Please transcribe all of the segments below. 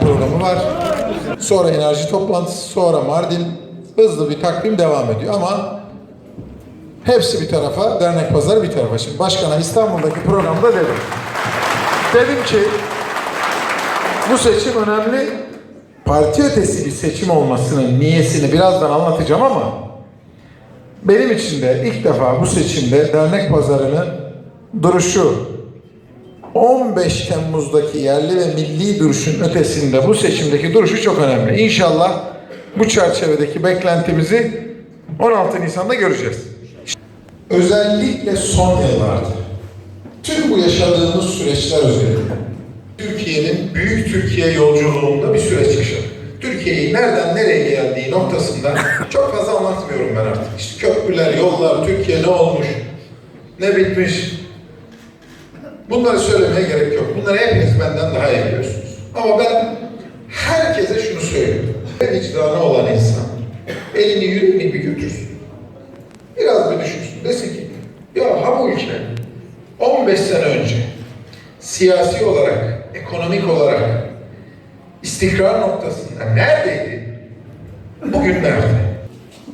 programı var. Sonra enerji toplantısı, sonra Mardin hızlı bir takvim devam ediyor ama hepsi bir tarafa, dernek pazarı bir tarafa. Şimdi başkana İstanbul'daki programda dedim. Dedim ki bu seçim önemli. Parti ötesi bir seçim olmasının niyesini birazdan anlatacağım ama benim için de ilk defa bu seçimde dernek pazarının duruşu 15 Temmuz'daki yerli ve milli duruşun ötesinde bu seçimdeki duruşu çok önemli. İnşallah bu çerçevedeki beklentimizi 16 Nisan'da göreceğiz. Özellikle son yıllarda tüm bu yaşadığımız süreçler üzerinde Türkiye'nin büyük Türkiye yolculuğunda bir süreç. Türkiye'yi nereden nereye geldiği noktasında çok fazla anlatmıyorum ben artık. İşte köprüler, yollar, Türkiye ne olmuş, ne bitmiş, Bunları söylemeye gerek yok. Bunları hepiniz benden daha iyi biliyorsunuz. Ama ben herkese şunu söylüyorum. Vicdanı olan insan elini yüreğini bir götürsün. Biraz bir düşünsün. Desin ki ya ha bu ülke 15 sene önce siyasi olarak, ekonomik olarak istikrar noktasında neredeydi? Bugün nerede?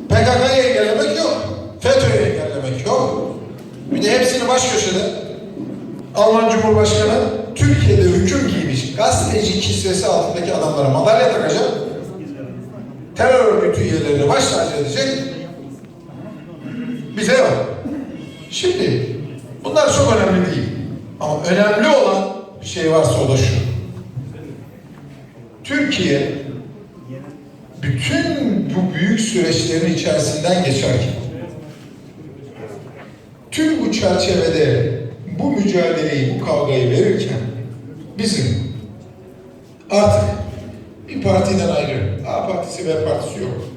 PKK'yı engellemek yok. FETÖ'yü engellemek yok. Bir de hepsini baş köşede Alman Cumhurbaşkanı Türkiye'de hüküm giymiş gazeteci kisvesi altındaki adamlara madalya takacak. Terör örgütü üyelerini baş tacı edecek. Bize yok. Şimdi bunlar çok önemli değil. Ama önemli olan bir şey varsa o da şu. Türkiye bütün bu büyük süreçlerin içerisinden geçerken tüm bu çerçevede bu mücadeleyi, bu kavgayı verirken bizim artık bir partiden ayrı, A partisi, B partisi yok.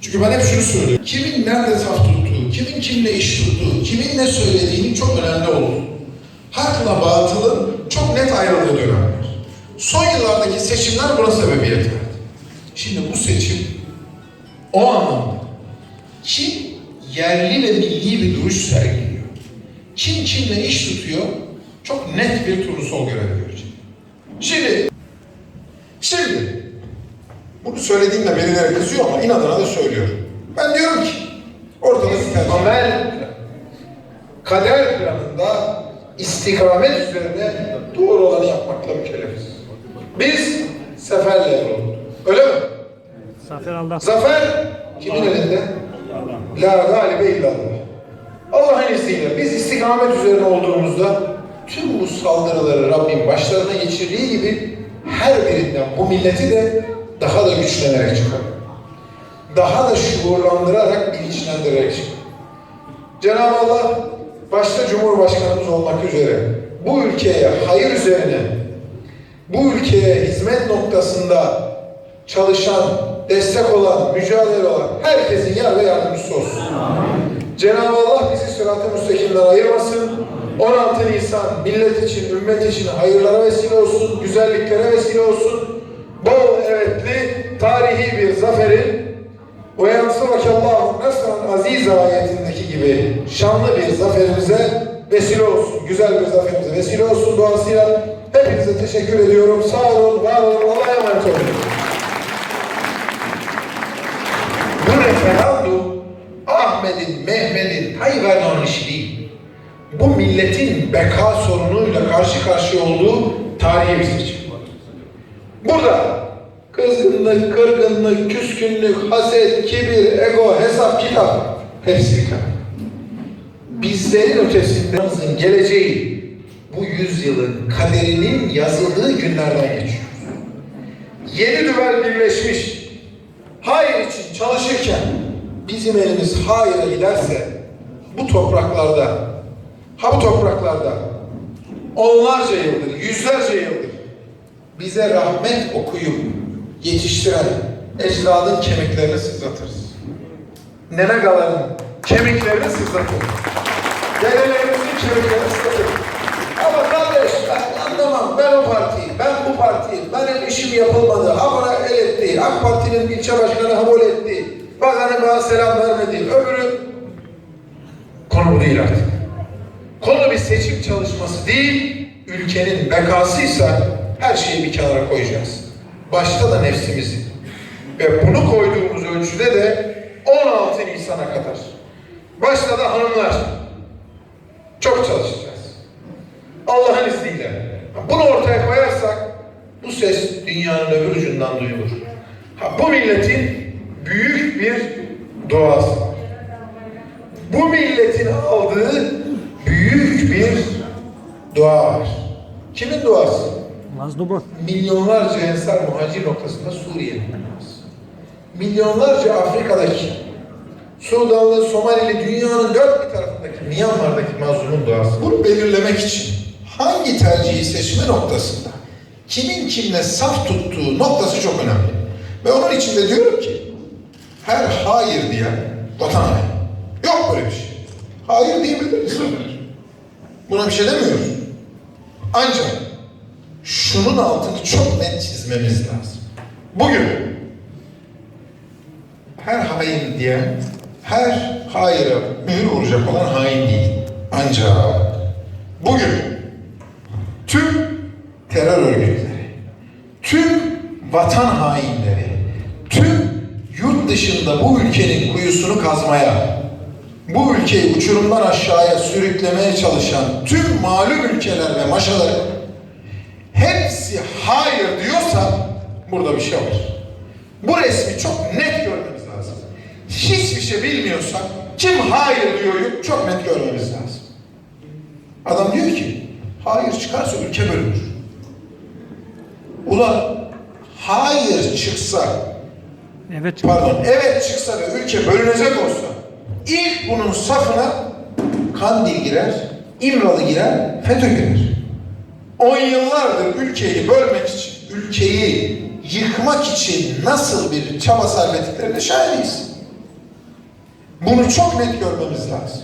Çünkü ben hep şunu söylüyorum. Kimin nerede saf tuttuğu, kimin kimle iş tuttuğu, kimin ne söylediğinin çok önemli olduğu. Hakla batılın seçimler buna sebebiyet verdi. Şimdi bu seçim o anlamda kim yerli ve milli bir duruş sergiliyor, kim kimle iş tutuyor çok net bir turnusol görevi görecek. Şimdi, şimdi bunu söylediğimde birileri kızıyor ama inadına da söylüyorum. Ben diyorum ki ortada temel kader planında istikamet üzerine doğru olanı yapmakla mükellefiz. Biz seferle olduk. Öyle mi? Zafer Allah. Zafer kimin elinde? La galibe illallah. Allah'ın izniyle biz istikamet üzerine olduğumuzda tüm bu saldırıları Rabbim başlarına geçirdiği gibi her birinden bu milleti de daha da güçlenerek çıkar. Daha da şuurlandırarak, bilinçlendirerek çıkar. Cenab-ı Allah başta Cumhurbaşkanımız olmak üzere bu ülkeye hayır üzerine bu ülkeye hizmet noktasında çalışan, destek olan, mücadele olan herkesin yar ve yardımcısı olsun. Cenab-ı Allah bizi sırat-ı müstakimden ayırmasın. 16 Nisan millet için, ümmet için hayırlara vesile olsun, güzelliklere vesile olsun. Bol evetli, tarihi bir zaferin ve yansıvakallahu nasran aziz ayetindeki gibi şanlı bir zaferimize vesile olsun. Güzel bir zaferimize vesile olsun duasıyla hepinize teşekkür ediyorum. Sağ olun, var olun, Allah'a emanet olun. Bu referandum Ahmet'in, Mehmet'in hayvanın işi değil. Bu milletin beka sorunuyla karşı karşıya olduğu tarihi bir seçim. Burada kızgınlık, kırgınlık, küskünlük, haset, kibir, ego, hesap, kitap hepsi tarafa. Bizlerin ötesinde geleceği bu yüzyılın kaderinin yazıldığı günlerden geçiyor. Yedi düvel birleşmiş, hayır için çalışırken bizim elimiz hayra giderse bu topraklarda, ha bu topraklarda onlarca yıldır, yüzlerce yıldır bize rahmet okuyup yetiştiren ecdadın kemiklerini sızlatırız. Nenagaların kemiklerini sızlatırız. Dedelerimizin kemiklerini sızlatırız. Ama kardeş ben anlamam, ben o partiyim, ben bu partiyim, benim işim yapılmadı, ha bana el etti, AK Parti'nin ilçe başkanı kabul etti. Bakanı bana selam vermedi. Öbürü konu değil artık. Konu bir seçim çalışması değil, ülkenin bekasıysa her şeyi bir kenara koyacağız. Başta da nefsimizi. Ve bunu koyduğumuz ölçüde de 16 Nisan'a kadar. Başta da hanımlar. Çok çalışacağız. Allah'ın izniyle. Bunu ortaya koyarsak bu ses dünyanın öbür ucundan duyulur. Ha, bu milletin büyük bir doğası. Bu milletin aldığı büyük bir dua var. Kimin duası? Mazlubu. Milyonlarca ensar muhacir noktasında Suriye'nin duası. Milyonlarca Afrika'daki, Sudanlı, Somalili, dünyanın dört bir tarafındaki, Myanmar'daki mazlumun duası. Bunu belirlemek için hangi tercihi seçme noktasında kimin kimle saf tuttuğu noktası çok önemli. Ve onun için de diyorum ki her hayır diyen vatan haini. Yok böyle bir şey. Hayır diyebilir insanlar. Buna bir şey demiyoruz. Ancak şunun altını çok net çizmemiz lazım. Bugün her hain diyen, her hayra mühür vuracak olan hain değil. Ancak bugün tüm terör örgütleri, tüm vatan hainleri, tüm yurt dışında bu ülkenin kuyusunu kazmaya, bu ülkeyi uçurumdan aşağıya sürüklemeye çalışan tüm malum ülkeler ve maşaları hepsi hayır diyorsa burada bir şey var. Bu resmi çok net lazım. Hiçbir şey bilmiyorsak kim hayır diyor çok net görmemiz lazım. Adam diyor ki hayır çıkarsa ülke bölünür. Ulan hayır çıksa Evet. pardon evet çıksa ve ülke bölünecek olsa ilk bunun safına Kandil girer, İmralı girer, FETÖ girer. On yıllardır ülkeyi bölmek için, ülkeyi yıkmak için nasıl bir çaba sarf ettiklerine şahidiyiz. Bunu çok net görmemiz lazım.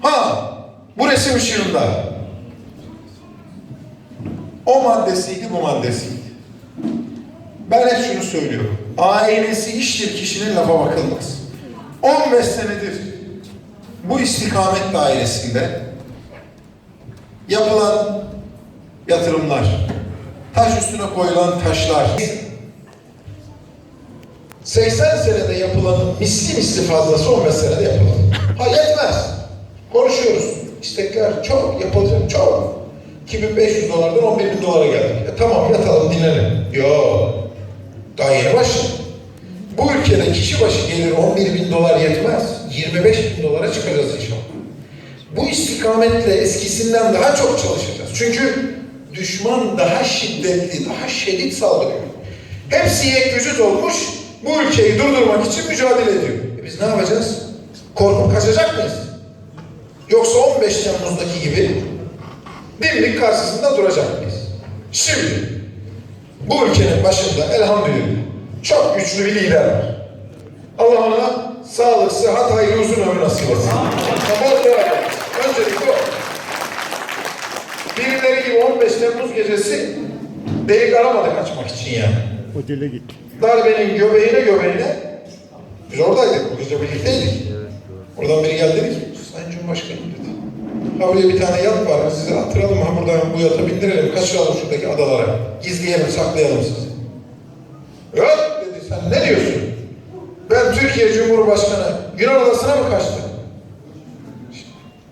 Ha, bu resim ışığında o maddesiydi, bu maddesiydi. Ben hep şunu söylüyorum. Ailesi iştir kişinin lafa bakılmaz. 15 senedir bu istikamet dairesinde yapılan yatırımlar, taş üstüne koyulan taşlar, 80 senede yapılanın misli misli fazlası 15 senede yapılır. Ha yetmez. Konuşuyoruz. İstekler çok, yapılacak çok. 2500 dolardan 11 bin dolara geldik. E, tamam yatalım dinlenelim. Yok. Daha yeni başladık. Bu ülkede kişi başı gelir 11 bin dolar yetmez. 25 bin dolara çıkacağız inşallah. Bu istikametle eskisinden daha çok çalışacağız. Çünkü düşman daha şiddetli, daha şiddet saldırıyor. Hepsi yek olmuş, bu ülkeyi durdurmak için mücadele ediyor. E biz ne yapacağız? Korkup kaçacak mıyız? Yoksa 15 Temmuz'daki gibi dimdik karşısında duracak mıyız? Şimdi bu ülkenin başında elhamdülillah çok güçlü bir lider var. Allah ona sağlık, sıhhat, hayırlı uzun ömür nasip etsin. O da öncelikle o. Birileri gibi 15 Temmuz gecesi delik aramadı kaçmak için yani. Otele gitti. Darbenin göbeğine göbeğine biz oradaydık, gece birlikteydik. Oradan biri geldi dedi ki, Sayın Cumhurbaşkanım dedi. Ha buraya bir tane yat var, sizi attıralım ha buradan bu yata bindirelim, kaçıralım şuradaki adalara. Gizleyelim, saklayalım sizi. Yok dedi, sen ne diyorsun? Ben Türkiye Cumhurbaşkanı Yunan adasına mı kaçtım?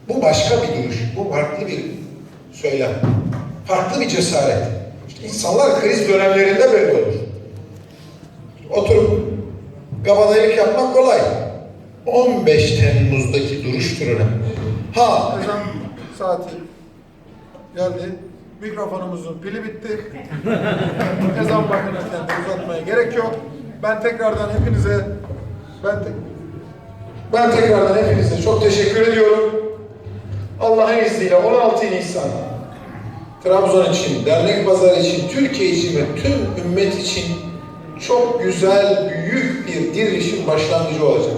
Bu başka bir duruş, bu farklı bir söylem. Farklı bir cesaret. İşte insanlar kriz dönemlerinde böyle olur. Oturup kabadayılık yapmak kolay. 15 Temmuz'daki duruştur önemli. Ha, ezan saati geldi. Mikrofonumuzun pili bitti. ezan makinesini uzatmaya gerek yok. Ben tekrardan hepinize ben te- ben tekrardan hepinize çok teşekkür ediyorum. Allah'ın izniyle 16 Nisan Trabzon için, dernek pazarı için, Türkiye için ve tüm ümmet için çok güzel, büyük bir dirilişin başlangıcı olacak.